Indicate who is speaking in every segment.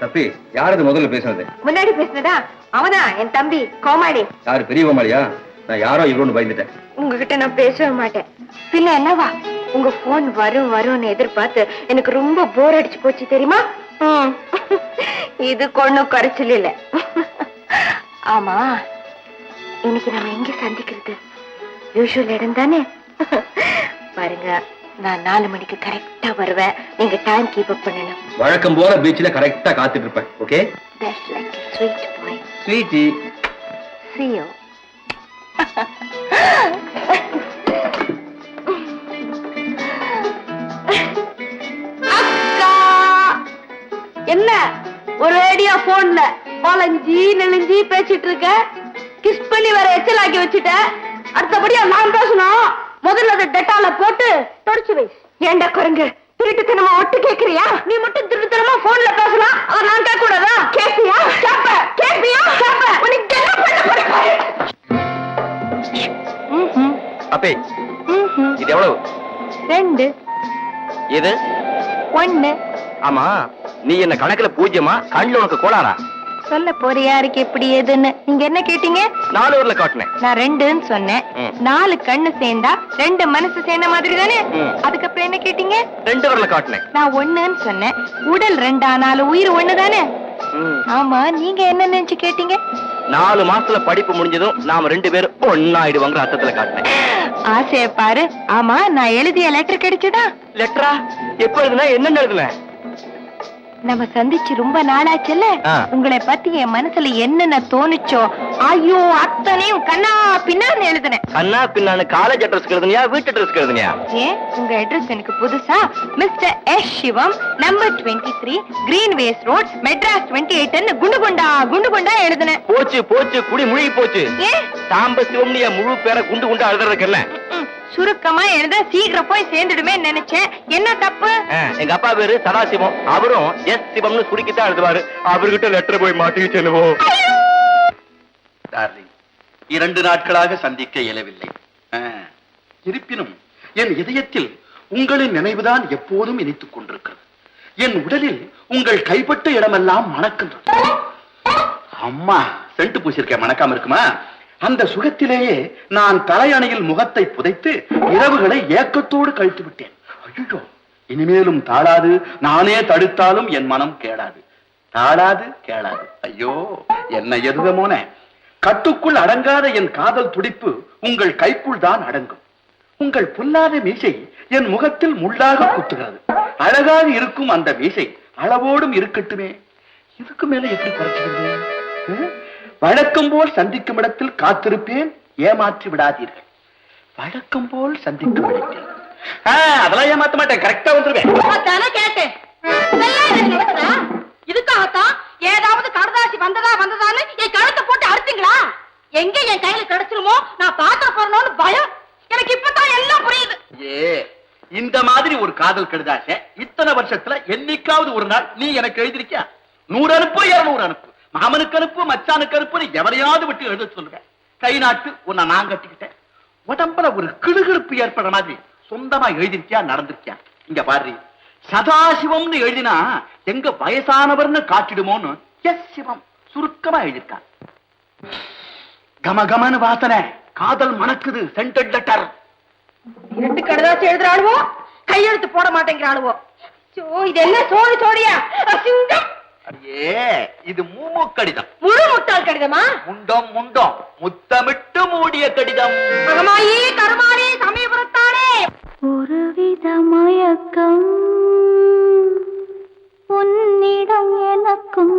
Speaker 1: தப்பி யார் அது முதல்ல பேசுனது?
Speaker 2: முன்னாடி பேசுனதா? அவனா? என் தம்பி கோமாளி.
Speaker 1: யாரு பெரிய கோமாளியா? நான் யாரோ இவரோன்னு பயந்துட்டேன்.
Speaker 2: உங்ககிட்ட நான் பேசவே மாட்டேன். பின்ன என்னவா? உங்க போன் வரும் வரும்னு எதிர்பார்த்து எனக்கு ரொம்ப போர் அடிச்சு போச்சு தெரியுமா. இது கொண்ணும் குறைச்சல் இல்ல. ஆமா. இன்னைக்கு நம்ம எங்க சந்திக்கிறது? யூஷுவல் இடம் தானே? பாருங்க. நான் நாலு மணிக்கு கரெக்டா வருவேன். நீங்க டைம் கீப் அப் பண்ணணும்.
Speaker 1: வழக்கம் போல பீச்ல கரெக்டா காத்துட்டு இருப்பேன். Okay
Speaker 2: That's like a sweet boy.
Speaker 1: Sweetie
Speaker 2: See you. அக்கா! என்ன? ஒரு ரேடியோ போன்ல வளைஞ்சி நெளிஞ்சி பேசிட்டு இருக்க? கிஸ் பண்ணி வேற எச்சல் ஆக்கி வச்சுட்ட. அடுத்தபடியா நான் பேசணும். முதல்ல அதை டெட்டால போட்டு தொடச்சு வை. ஏண்டா குரங்கு? திருட்டுத்தனமா ஒட்டு கேக்குறியா? நீ மட்டும் திருட்டுத்தனமா போன்ல பேசலாம் அத நான் கேட்க கூடாதா கேப்பியா கேப்ப. கேப்பியா கேப்ப. உனக்கு என்ன பண்ண போற
Speaker 1: அப்பே இது எவ்வளவு?
Speaker 2: ரெண்டு.
Speaker 1: இது?
Speaker 2: ஒண்ணு
Speaker 1: ஆமா. நீ என்ன கணக்குல பூஜ்யமா கண்ணுல உனக்கு கோளாரா
Speaker 2: சொல்ல போற யாருக்கு எப்படி ஏதுன்னு நீங்க என்ன கேட்டீங்க?
Speaker 1: நாலு ஊர்ல காட்டினேன்.
Speaker 2: நான் ரெண்டுன்னு சொன்னேன். நாலு கண்ணு சேர்ந்தா ரெண்டு மனசு சேர்ந்த மாதிரி தானே. அதுக்கப்புறம் என்ன கேட்டீங்க?
Speaker 1: ரெண்டு ஊர்ல காட்டினேன்.
Speaker 2: நான் ஒண்ணுன்னு சொன்னேன். உடல் ரெண்டானாலும் உயிர் ஒண்ணு தானே? ஆமா நீங்க என்ன நினைச்சு கேட்டீங்க?
Speaker 1: நாலு மாசத்துல படிப்பு முடிஞ்சதும் நாம ரெண்டு பேரும் ஒன்னாயிடுவாங்கிற அர்த்தத்துல காட்டினேன்.
Speaker 2: ஆசைய பாரு. ஆமா நான் எழுதிய லெட்டர் கிடைச்சதா?
Speaker 1: லெட்டரா எப்ப எழுதுன? என்ன எழுதுன?
Speaker 2: நம்ம சந்திச்சு ரொம்ப நாளாச்சுல்ல?
Speaker 1: ஆ.
Speaker 2: உங்களை பத்தி என் மனசுல என்னென்ன தோணுச்சோ ஐயோ அத்தனையும் கண்ணா பின்னான்னு எழுதுனேன்.
Speaker 1: கண்ணா பின்னான்னு காலேஜ் அட்ரஸ் எழுதுனியா வீட்டு அட்ரஸ் எழுதுனியா?
Speaker 2: ஏன்? உங்க அட்ரஸ் எனக்கு புதுசா? Mister S Sivam number twenty three green ways road Madras twenty eight குண்டு குண்டா குண்டு குண்டா எழுதுனேன்.
Speaker 1: போச்சு போச்சு குடி முழுகி போச்சு.
Speaker 2: ஏன்?
Speaker 1: சாம்ப சிவம்னு என் முழு பேரை குண்டு குண்டு அழுதுறதுக்கு என்ன?
Speaker 2: சுருக்கமா எழுத சீக்கிரம் போய் சேர்ந்துடுமே நினைச்சேன். என்ன தப்பு?
Speaker 1: எங்க அப்பா பேரு சதாசிவம். அவரும் எஸ் சிவம்னு சுருக்கித்தான் எழுதுவாரு. அவர்கிட்ட லெட்டர் போய் மாட்டி செல்லுவோம்.
Speaker 3: இரண்டு நாட்களாக சந்திக்க இயலவில்லை. இருப்பினும் என் இதயத்தில் உங்களின் நினைவுதான் எப்போதும் இனித்துக் கொண்டிருக்கிறது. என் உடலில் உங்கள் கைப்பட்ட இடமெல்லாம் மணக்கின்றது. அம்மா சென்ட் பூசிருக்க மணக்காம இருக்குமா? அந்த சுகத்திலேயே நான் தலையணையில் முகத்தை புதைத்து இரவுகளை ஏக்கத்தோடு கழித்து விட்டேன். ஐயோ இனிமேலும் தாழாது. நானே தடுத்தாலும் என் மனம் கேடாது. தாழாது கேளாது. ஐயோ என்ன எதுவமோன கட்டுக்குள் அடங்காத என் காதல் துடிப்பு உங்கள் கைக்குள் தான் அடங்கும். உங்கள் புல்லாத மீசை என் முகத்தில் முள்ளாக குத்துகிறது. அழகாக இருக்கும் அந்த மீசை அளவோடும் இருக்கட்டுமே. இதுக்கு மேல எப்படி குறைச்சிக்கிறது வழக்கம் போல் சந்திக்கும் இடத்தில் காத்திருப்பேன் ஏமாற்றி விடாதீர்கள். வழக்கம் போல் சந்திக்கும் இடத்தில். அதெல்லாம் ஏமாத்த மாட்டேன் கரெக்டா வந்துருவேன்.
Speaker 2: கேட்டேன்? இதுக்காகத்தான் ஏதாவது கடதாசி வந்ததா வந்ததான்னு என் கழுத்தை போட்டு அறுத்தீங்களா? எங்க என் கையில கிடைச்சிருமோ நான் பாத்திர போறணும்னு பயம். எனக்கு இப்பதான் எல்லாம் புரியுது.
Speaker 3: ஏ இந்த மாதிரி ஒரு காதல் கெடுதாச இத்தனை வருஷத்துல என்னைக்காவது ஒரு நாள் நீ எனக்கு எழுதிருக்கியா நூறு அனுப்பு இருநூறு அனுப்பு. மாமனுக்கு அனுப்பு மச்சானுக்கு அனுப்புன்னு எவரையாவது விட்டு எழுத சொல்லுவேன். கை நாட்டு உன்னை நான் கட்டிக்கிட்டேன். உடம்புல ஒரு கிடுகிடுப்பு ஏற்படுற மாதிரி சொந்தமா எழுதிருக்கியா நடந்திருக்கியா? இங்க பாரு. சதாசிவம்னு எழுதினா எங்க வயசானவர்னு காட்டிடுமோன்னு எஸ் சிவம் சுருக்கமா எழுதியிருக்கான் கமகமனு வாசனை காதல் மணக்குது சென்டட் லெட்டர்
Speaker 2: ரெண்டு எழுதுற ஆளுவோ கையெழுத்து போட மாட்டேங்கிறாளுவோ? சோ இது என்ன சோறு சோடியா அசிங்கம்!
Speaker 3: ஐயே இது மூமு கடிதம்.
Speaker 2: முழு முட்டாள் கடிதமா?
Speaker 3: முண்டம் முண்டம் முத்தமிட்டு மூடிய கடிதம்.
Speaker 2: அகமாயி கருமாரி சமயபுரத்தானே
Speaker 4: ஒருவித மயக்கம் உன்னிடம் எனக்கும்.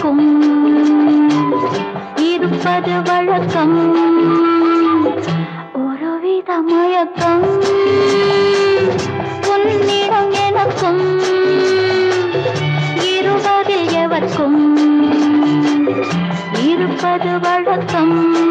Speaker 4: இருக்கும் இருப்பது வழக்கம். ஒருவித மயக்கம். உன்னிடம் எனக்கும். இருவதில் எவர்க்கும். இருப்பது வழக்கம்.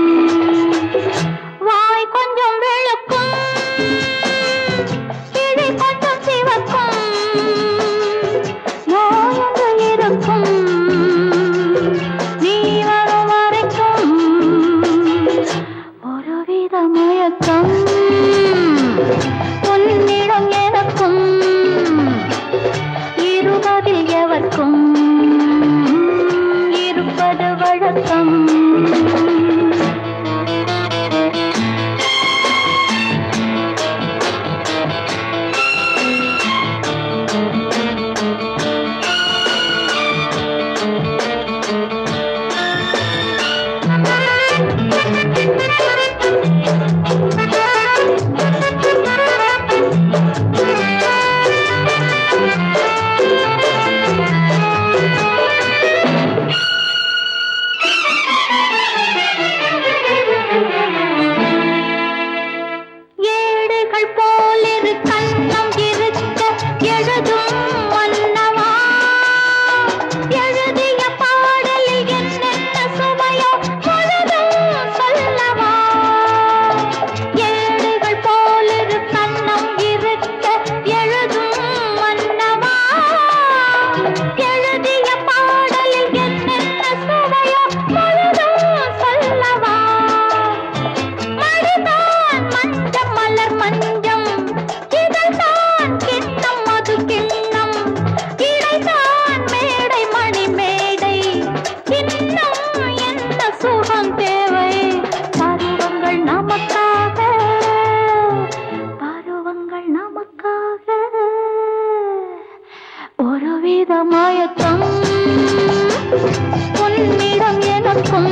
Speaker 4: உன்னிடம் எனக்கும்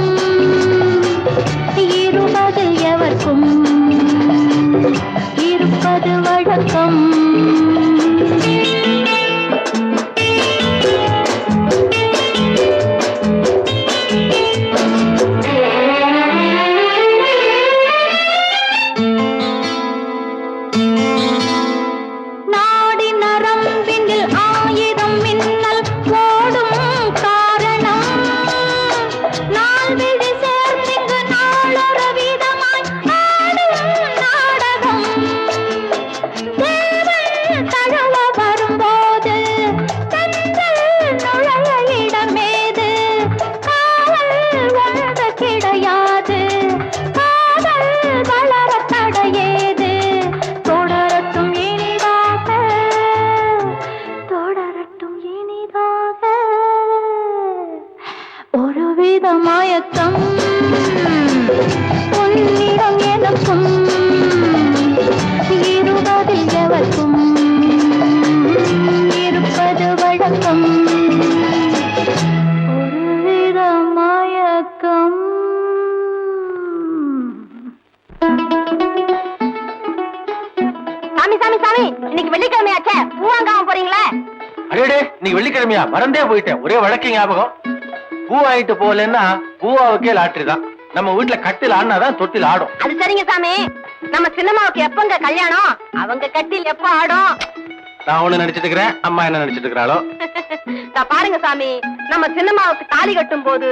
Speaker 1: வெள்ளிக்கிழமையா? மறந்தே போயிட்டேன். ஒரே வழக்கு ஞாபகம். பூ வாங்கிட்டு போகலன்னா பூவாவுக்கே லாட்டரி தான். நம்ம வீட்டுல கட்டில் ஆடினாதான் தொட்டில் ஆடும்.
Speaker 2: அது சரிங்க சாமி. நம்ம சின்னம்மாவுக்கு எப்பங்க கல்யாணம்? அவங்க கட்டில் எப்ப ஆடும்?
Speaker 1: நான் ஒண்ணு நினைச்சிட்டு இருக்கிறேன் அம்மா என்ன நினைச்சிட்டு இருக்கிறாளோ
Speaker 2: பாருங்க சாமி நம்ம சின்னம்மாவுக்கு தாலி கட்டும் போது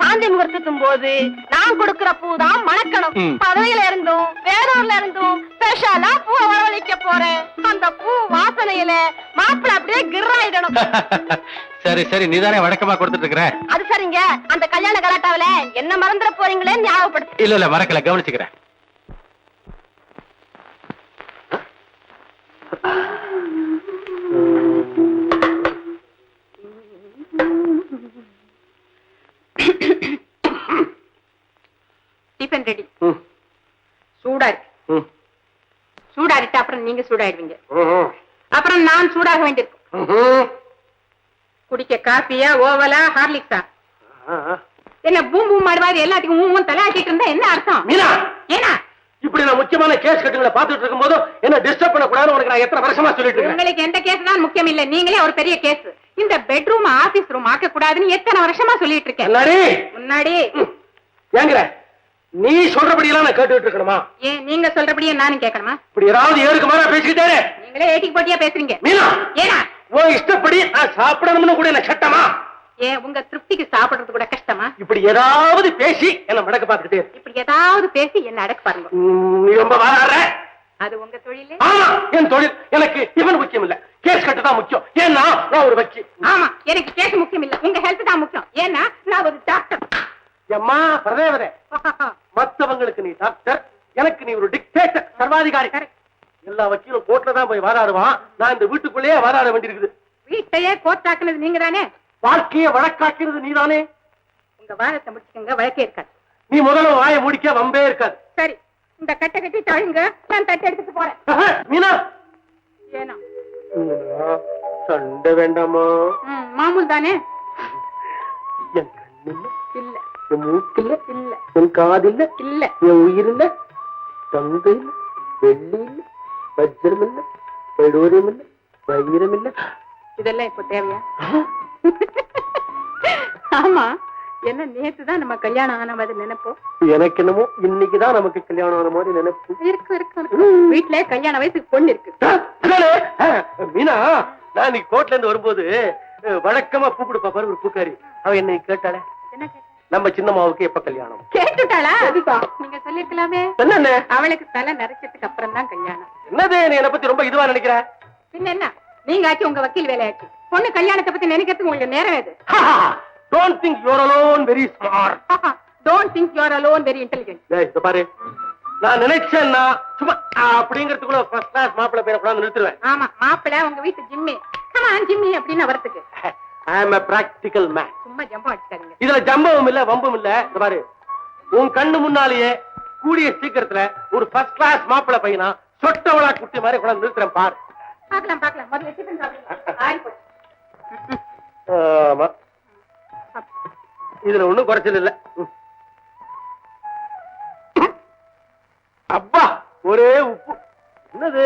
Speaker 2: சாந்தி முகூர்த்தத்தும் போது நான் கொடுக்கிற பூ தான் மணக்கணும். பதவியில இருந்தும் வேலூர்ல இருந்தும் ஸ்பெஷலா பூ வரவழைக்க போறேன். அந்த பூ வாசனையில மாப்பிள்ள அப்படியே கிர்ராயிடணும்.
Speaker 1: சரி சரி நீதானே வழக்கமா கொடுத்துட்டு இருக்கிற
Speaker 2: அது சரிங்க. அந்த கல்யாண கலாட்டாவில என்ன மறந்துட போறீங்களேன்னு ஞாபகப்படுத்து.
Speaker 1: இல்ல இல்ல மறக்கல கவனிச்சுக்கிறேன்.
Speaker 5: Tiffin ready. சூடா இருக்கு சூடாறிட்டு அப்புறம் நீங்க சூடாயிடுவீங்க. அப்புறம் நான் சூடாக வேண்டியிருக்கும். குடிக்க காப்பியா ஓவலா ஹார்லிக்ஸா? என்ன பூம் பூம் மாடு மாதிரி எல்லாத்துக்கும் ஊம் தலையாட்டிட்டு இருந்தா என்ன அர்த்தம்?
Speaker 1: மீனா!
Speaker 5: ஏன்னா
Speaker 1: இப்படி நான் முக்கியமான கேஸ் கட்டுங்களை பாத்துட்டு இருக்கும் போது என்ன டிஸ்டர்ப் பண்ண கூடாதுன்னு உனக்கு நான் எத்தனை வருஷமா சொல்லிட்டு இருக்கேன்.
Speaker 5: உங்களுக்கு எந்த கேஸ் தான் முக்கியம் இல்ல நீங்களே ஒரு பெரிய கேஸ் இந்த பெட்ரூம் ஆபீஸ் ரூம் ஆக்க கூடாதுன்னு எத்தனை வருஷமா சொல்லிட்டு இருக்கேன். முன்னாடி.
Speaker 1: ஏங்கிற? நீ சொல்றபடி எல்லாம் நான் கேட்டுட்டு இருக்கணுமா?
Speaker 5: ஏன் நீங்க சொல்றபடியே நானும் கேட்கணுமா?
Speaker 1: இப்படி ஏதாவது ஏருக்கு மாறா பேசிக்கிட்டே.
Speaker 5: நீங்களே ஏட்டிக்கு போட்டியா பேசுறீங்க?
Speaker 1: மீனா!
Speaker 5: ஏனா
Speaker 1: உன் இஷ்டப்படி நான் சாப்பிடணும்னு கூட என்ன சட்டமா
Speaker 5: ஏன் உங்க திருப்திக்கு சாப்பிடுறது கூட கஷ்டமா?
Speaker 1: இப்படி ஏதாவது பேசி என்ன மடக்க பார்த்துக்கிட்டே இரு.
Speaker 5: இப்படி ஏதாவது பேசி என்ன அடக்கு பாருங்க.
Speaker 1: நீ ரொம்ப வாராடுற
Speaker 5: அது உங்க தொழிலு?
Speaker 1: ஆமா என் தொழில். எனக்கு இவன் முக்கியம் இல்ல. கேஸ் கட்டு தான் முக்கியம். ஏன்னா நான் ஒரு வக்கீல்.
Speaker 5: ஆமா எனக்கு கேஸ் முக்கியம் இல்ல. உங்க ஹெல்த் தான் முக்கியம். ஏன்னா நான் ஒரு டாக்டர்
Speaker 1: எம்மா பிரதேவதே மத்தவங்களுக்கு நீ டாக்டர் எனக்கு நீ ஒரு டிக்டேட்டர் சர்வாதிகாரி. எல்லா வக்கீலும் கோர்ட்ல தான் போய் வாதாடுவான். நான் இந்த வீட்டுக்குள்ளேயே வாதாட வேண்டியிருக்குது.
Speaker 5: வீட்டையே கோத்தாக்குனது நீங்க தானே
Speaker 1: வாழ்க்கையை வழக்காக்கிறது நீதானே?
Speaker 5: உங்க வாதத்தை முடிச்சுக்கோங்க வழக்கே இருக்காது.
Speaker 1: நீ முதல்ல வாயை முடிக்க வம்பே இருக்காது.
Speaker 5: சரி இந்த கட்டை கட்டி தழுங்க நான் தட்டை எடுத்துட்டு போறேன்.
Speaker 1: மீனா.
Speaker 5: ஏனா?
Speaker 1: சண்டை வேண்டாமா?
Speaker 5: மாமூல் தானே?
Speaker 1: என் கண்ணில்ல
Speaker 5: இல்ல
Speaker 1: என் மூக்கில்ல?
Speaker 5: இல்ல.
Speaker 1: என் காதில்ல?
Speaker 5: இல்ல.
Speaker 1: என் உயிர் இல்ல தந்தை இல்ல வெள்ளி இல்ல வஜ்ரம் இல்ல வைடூரியம் இல்ல வைரம் இல்ல
Speaker 5: இதெல்லாம் இப்ப தேவையா? ஆமா. என்ன நேத்து தான் நம்ம கல்யாணம் ஆன மாதிரி நினைப்போம்?
Speaker 1: எனக்கு என்னமோ இன்னைக்குதான் நமக்கு கல்யாணம் ஆன மாதிரி நினைப்பு.
Speaker 5: இருக்கு இருக்கு. வீட்ல கல்யாண வயசுக்கு பொண்ணு இருக்கு.
Speaker 1: மீனா நான் இன்னைக்கு கோட்ல இருந்து வரும்போது வழக்கமா பூ கொடுப்பா பாரு ஒரு பூக்காரி. அவ என்னை கேட்டாளே.
Speaker 5: என்ன
Speaker 1: நம்ம சின்னம்மாவுக்கு எப்ப கல்யாணம்?
Speaker 5: கேட்டுட்டாளா? நீங்க சொல்லிருக்கலாமே.
Speaker 1: என்னன்னு?
Speaker 5: அவளுக்கு தலை நரைச்சதுக்கு அப்புறம் தான் கல்யாணம்.
Speaker 1: என்னது நீ என்னை பத்தி ரொம்ப இதுவா நினைக்கிற?
Speaker 5: பின்ன என்ன நீங்க ஆச்சு உங்க வக்கீல் வேலையாச்சு. பொண்ணு கல்யாணத்தை பத்தி நினைக்கிறதுக்கு உங்களுக்கு நேரம் எது?
Speaker 1: Don't think your alone very smart
Speaker 5: don't think you are alone very intelligent
Speaker 1: டேய் இத பாரு. நான் நினைச்சேன்னா சும்மா அப்படிங்கறதுக்குள்ள ஃபர்ஸ்ட் கிளாஸ் மாப்பிள்ளை பேரை கொண்டாந்து நிறுத்துவேன்
Speaker 5: ஆமா மாப்பிள்ளை உங்க வீட்டு ஜிம்மி. கமான் ஜிம்மி அப்படின்னு வரதுக்கு
Speaker 1: ஐ அம் a practical man.
Speaker 5: சும்மா ஜம்பம் அடிச்சுக்காதீங்க
Speaker 1: இதுல ஜம்பமும் இல்ல வம்பும் இல்ல. இந்த பாரு உன் கண்ணு முன்னாலேயே கூடிய சீக்கிரத்துல ஒரு ஃபர்ஸ்ட் கிளாஸ் மாப்பிள்ளை பையனா சொட்டவளா குட்டி மாதிரி கொண்டாந்து நிறுத்துறேன் பாரு.
Speaker 5: பார்க்கலாம் பார்க்கலாம். முதல்ல டிஃபன் சாப்பிடுங்க. ஆறி போச்சு.
Speaker 1: ஆமா. இதுல ஒண்ணும் குறைச்சல் இல்ல. அப்பா ஒரே உப்பு. என்னது?